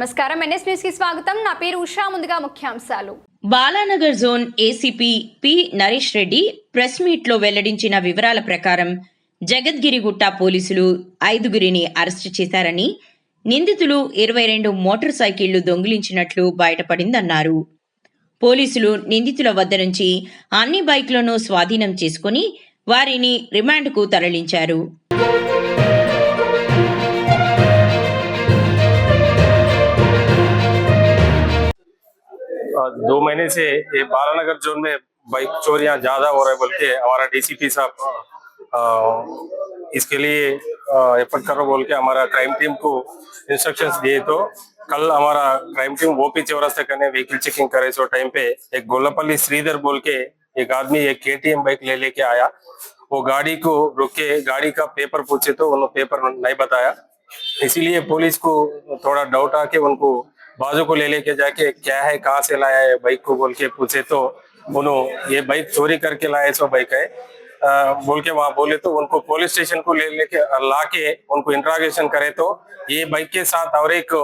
నమస్కారం. ఎన్ఎస్ న్యూస్కి స్వాగతం. నా పేరు ఉషా. ముందుగా ముఖ్యాంశాలు. Balanagar zone ACP P Naresh Reddy press మీట్లో వెల్లడించిన వివరాల ప్రకారం జగద్గిరిగుట్ట పోలీసులు ఐదుగురిని అరెస్టు చేశారని నిందితులు ఇరవై రెండు మోటార్ సైకిళ్ళు దొంగిలించినట్లు బయటపడిందన్నారు. పోలీసులు నిందితుల వద్ద నుంచి అన్ని బైక్లను స్వాధీనం చేసుకుని వారిని రిమాండ్కు తరలించారు. दो महीने से ये बालानगर जोन में बाइक चोरियाँ ज़्यादा हो रहा है बोल के हमारा डीसीपी साहब इसके लिए एफर्ट करो बोल के हमारा क्राइम टीम को इंस्ट्रक्शंस दिए तो कल हमारा क्राइम टीम ओपी चौरास्ता करने व्हीकल चेकिंग करे सो टाइम पे एक गोलापल्ली श्रीधर बोल के एक आदमी, एक केटीएम बाइक ले लेके आया। वो गाड़ी को रुके, गाड़ी का पेपर पूछे तो उन्होंने पेपर नहीं बताया। इसीलिए पुलिस को थोड़ा डाउट आके उनको बाजू को ले लेके जाके क्या है, कहाँ से लाया है बाइक को बोल के पूछे तो बोलो, ये बाइक चोरी करके लाए सो बाइक है। बोल के वहाँ बोले तो उनको पुलिस स्टेशन को ले लेके ला के उनको इंट्रागेशन करे तो ये बाइक के साथ और एक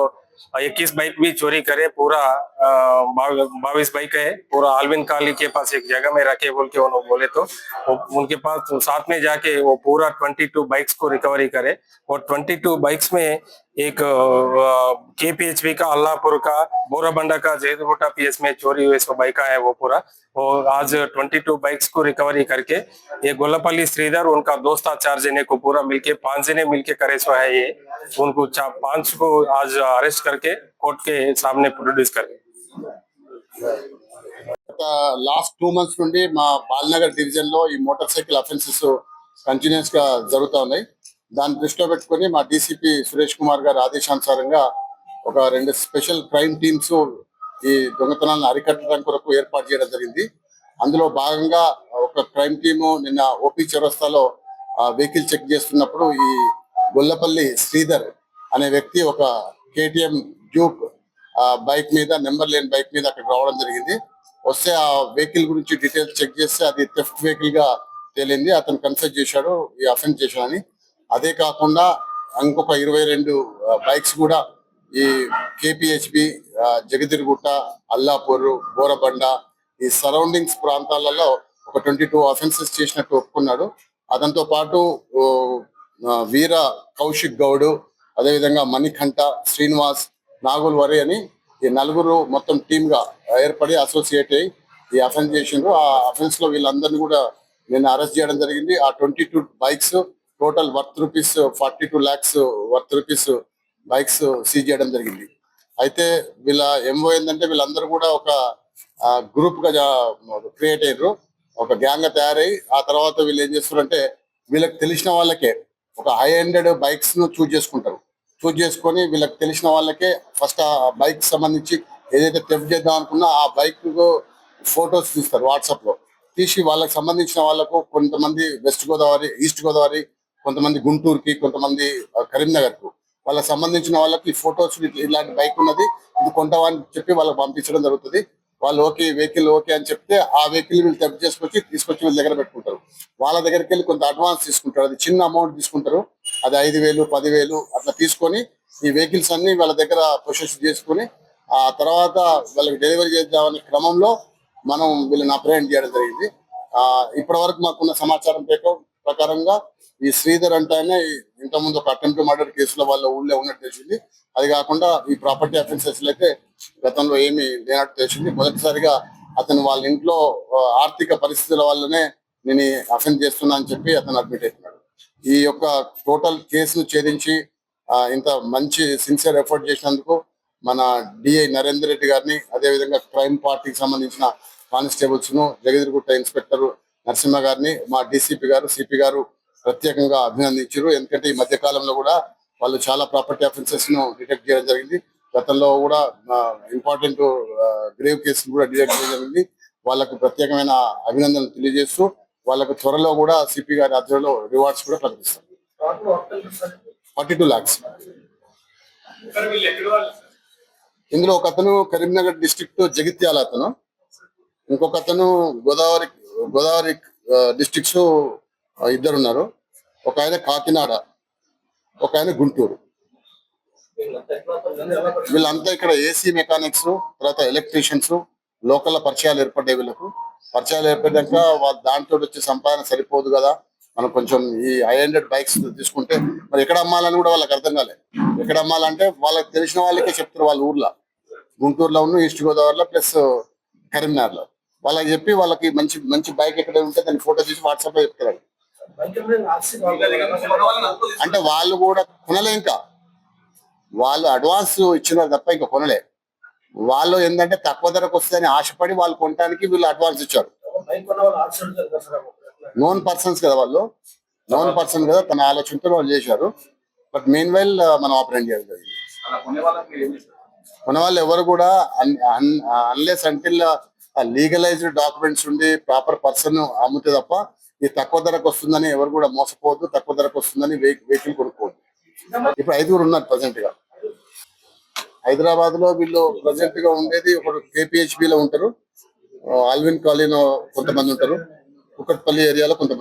इक्कीस बाइक भी चोरी करे, पूरा बाईस बाइक है, पूरा आलविन काली के पास एक जगह में रखे बोल के उन्होंने बोले तो वो उनके पास साथ में जाके वो पूरा ट्वेंटी टू बाइक्स को रिकवरी करे। और ट्वेंटी टू बाइक्स में एक के पी एच का, अल्लाहपुर का, बोराबंडा का जयदुगुटा पी एस में चोरी हुए सो बाइक है वो पूरा। वो आज ट्वेंटी टू बाइक्स को रिकवरी करके, ये गोलापल्ली श्रीधर, उनका दोस्त चार जने को पूरा मिलके, पाँच जने मिलके करे सो है ये। उनको पाँच को आज अरेस्ट करके कोर्ट के सामने प्रोड्यूस करे లాస్ట్ టూ మంత్స్ నుండి మా బాలనగర్ డివిజన్లో ఈ మోటార్ సైకిల్ అఫెన్సెస్ కంటిన్యూస్గా జరుగుతూ ఉన్నాయి. దాన్ని దృష్టిలో పెట్టుకొని మా డీసీపీ సురేష్ కుమార్ గారి ఆదేశానుసారంగా ఒక రెండు స్పెషల్ క్రైమ్ టీమ్స్ ఈ దొంగతనాలను అరికట్టడం కొరకు ఏర్పాటు చేయడం జరిగింది. అందులో భాగంగా ఒక క్రైమ్ టీము నిన్న ఓపీ చౌరస్తాలో వెహికల్ చెక్ చేస్తున్నప్పుడు ఈ గొల్లపల్లి శ్రీధర్ అనే వ్యక్తి ఒక కేటీఎం డ్యూక్ బైక్ మీద నెంబర్ లేని బైక్ మీద అక్కడ రావడం జరిగింది. వస్తే ఆ వెహికల్ గురించి డీటెయిల్స్ చెక్ చేస్తే అది థెఫ్ట్ వెహికల్గా తేలింది. అతను కన్సల్ట్ చేశాడు ఈ అఫెన్స్ చేశాడని. అదే కాకుండా ఇంకొక ఇరవై రెండు బైక్స్ కూడా ఈ కేపిహెచ్బి జగదిరిగుట్ట అల్లాపూర్ బోరబండ ఈ సరౌండింగ్స్ ప్రాంతాలలో ఒక ట్వంటీ టూ అఫెన్సెస్ చేసినట్టు ఒప్పుకున్నాడు. అతనితో పాటు వీర కౌశిక్ గౌడ్ అదేవిధంగా మణికంఠ శ్రీనివాస్ నాగుల్ వరి అని ఈ నలుగురు మొత్తం టీమ్గా ఏర్పడి అసోసియేట్ అయ్యి ఈ అఫెన్స్ చేసిండ్రు. ఆ అఫెన్స్లో వీళ్ళందరినీ కూడా నేను అరెస్ట్ చేయడం జరిగింది. ఆ twenty two bikes total worth rupees forty two lakhs worth rupees bikes seize చేయడం జరిగింది. అయితే వీళ్ళ ఎంఓ ఏంటంటే వీళ్ళందరూ కూడా ఒక గ్రూప్గా క్రియేట్ అయ్యారు ఒక గ్యాంగ్గా తయారై ఆ తర్వాత వీళ్ళు ఏం చేస్తారంటే వీళ్ళకి తెలిసిన వాళ్ళకే ఒక హై హండ్రెడ్ బైక్స్ను చూజ్ చేసుకుంటారు. చూజ్ చేసుకొని వీళ్ళకి తెలిసిన వాళ్ళకే ఫస్ట్ ఆ బైక్ సంబంధించి ఏదైతే టెప్ చేద్దాం అనుకున్నా ఆ బైక్ ఫొటోస్ తీస్తారు వాట్సాప్లో. తీసి వాళ్ళకి సంబంధించిన వాళ్ళకు కొంతమంది వెస్ట్ గోదావరి ఈస్ట్ గోదావరి కొంతమంది గుంటూరుకి కొంతమంది కరీంనగర్కు వాళ్ళకి సంబంధించిన వాళ్ళకి ఫొటోస్ ఇలాంటి బైక్ ఉన్నది. ఇది కొంటామని చెప్పి వాళ్ళకి పంపించడం జరుగుతుంది. వాళ్ళు ఓకే వెహికల్ ఓకే అని చెప్తే ఆ వెహికల్ వీళ్ళు టెప్ చేసుకొచ్చి తీసుకొచ్చి వీళ్ళ దగ్గర పెట్టుకుంటారు. వాళ్ళ దగ్గరికి వెళ్ళి కొంత అడ్వాన్స్ తీసుకుంటారు. అది చిన్న అమౌంట్ తీసుకుంటారు. అది ఐదు వేలు పదివేలు అట్లా తీసుకొని ఈ వెహికల్స్ అన్ని వాళ్ళ దగ్గర ప్రొసెస్ చేసుకొని ఆ తర్వాత వాళ్ళకి డెలివరీ చేద్దామనే క్రమంలో మనం వీళ్ళని అప్రహెండ్ చేయడం జరిగింది. ఆ ఇప్పటి వరకు మాకున్న సమాచారం ప్రకారంగా ఈ శ్రీధర్ అంటే ఇంతకుముందు ఒక అటెంప్ట్ మర్డర్ కేసులో వాళ్ళ ఊళ్ళో ఉన్నట్టు తెలిసింది. అది కాకుండా ఈ ప్రాపర్టీ అఫెన్సెస్ అయితే గతంలో ఏమీ లేనట్టు తెలిసింది. మొదటిసారిగా అతను వాళ్ళ ఇంట్లో ఆర్థిక పరిస్థితుల వల్లనే నేను అఫెన్స్ చేస్తున్నా అని చెప్పి అతను అడ్మిట్ అవుతున్నాడు ఈ యొక్క టోటల్ కేసును ఛేదించి ఇంత మంచి సిన్సియర్ ఎఫర్ట్ చేసినందుకు మన డిఐ నరేందర్ రెడ్డి గారిని అదేవిధంగా క్రైమ్ పార్టీకి సంబంధించిన కానిస్టేబుల్స్ను జగదిరిగుట్ట ఇన్స్పెక్టర్ నరసింహ గారిని మా డీసీపీ గారు సిపి గారు ప్రత్యేకంగా అభినందించారు. ఎందుకంటే ఈ మధ్య కాలంలో కూడా వాళ్ళు చాలా ప్రాపర్టీ అఫెన్సెస్ను డిటెక్ట్ చేయడం జరిగింది. గతంలో కూడా ఇంపార్టెంట్ గ్రేవ్ కేసులు కూడా డిటెక్ట్ చేయడం జరిగింది. వాళ్ళకు ప్రత్యేకమైన అభినందనలు తెలియజేస్తూ వాళ్ళకు త్వరలో కూడా సిపి గారి ఆధ్వర్యంలో రివార్డ్స్ కూడా ప్రకటిస్తారు ఫార్టీ టూ లాక్స్ ఇందులో ఒక అతను కరీంనగర్ డిస్ట్రిక్ట్ జగిత్యాల అతను. ఇంకొక అతను గోదావరి గోదావరి డిస్టిక్స్ ఇద్దరు ఉన్నారు. ఒక ఆయన కాకినాడ ఒక ఆయన గుంటూరు. వీళ్ళంతా ఇక్కడ ఏసీ మెకానిక్స్ తర్వాత ఎలక్ట్రీషియన్స్ లోకల్ పరిచయాలు ఏర్పడ్డాయి వీళ్ళకు. పరిచయాలు ఏర్పడ్డాక వాళ్ళ దాంట్లో వచ్చే సంపాదన సరిపోదు కదా. మనం కొంచెం ఈ ఐ హండ్రెడ్ బైక్స్ తీసుకుంటే మరి ఎక్కడ అమ్మాలని కూడా వాళ్ళకి అర్థం కాలేదు ఎక్కడ అమ్మాలంటే వాళ్ళకి తెలిసిన వాళ్ళకే చెప్తారు వాళ్ళ ఊర్లో. గుంటూరులో ఉన్న ఈస్ట్ గోదావరిలో ప్లస్ కరీంనగర్లో. వాళ్ళకి చెప్పి వాళ్ళకి మంచి మంచి బైక్ ఎక్కడ ఉంటే దాన్ని ఫోటో తీసి వాట్సాప్లో చెప్తారు అంటే వాళ్ళు కూడా కొనలే ఇంకా. వాళ్ళు అడ్వాన్స్ ఇచ్చినారు తప్ప ఇంకా కొనలే. వాళ్ళు ఏంటంటే తక్కువ ధరకు వస్తుందని ఆశపడి వాళ్ళు కొనడానికి వీళ్ళు అడ్వాన్స్ ఇచ్చారు. నోన్ పర్సన్స్ కదా వాళ్ళు. నోన్ పర్సన్ కదా తన ఆలోచనతో వాళ్ళు చేశారు. బట్ మెయిన్ వైల్ మనం ఆపరేట్ చేయడం జరిగింది. కొనవాళ్ళు ఎవరు కూడా అన్లెస్ అంటిల్ లీగలైజ్డ్ డాక్యుమెంట్స్ ఉండి ప్రాపర్ పర్సన్ అమ్ముతే తప్ప ఇది తక్కువ ధరకు వస్తుందని ఎవరు కూడా మోసపోవద్దు తక్కువ ధరకు వస్తుందని వెహికల్ కొనుక్కోవద్దు. ఇప్పుడు ఐదుగురు ఉన్నారు ప్రజెంట్గా. హైదరాబాద్లో వీళ్ళు ప్రజెంట్గా ఉండేది ఒకడు కేపీహెచ్బి లో ఉంటారు. ఆల్విన్ కాలనీ కొంతమంది ఉంటారు. కుక్కట్పల్లి ఏరియాలో కొంతమంది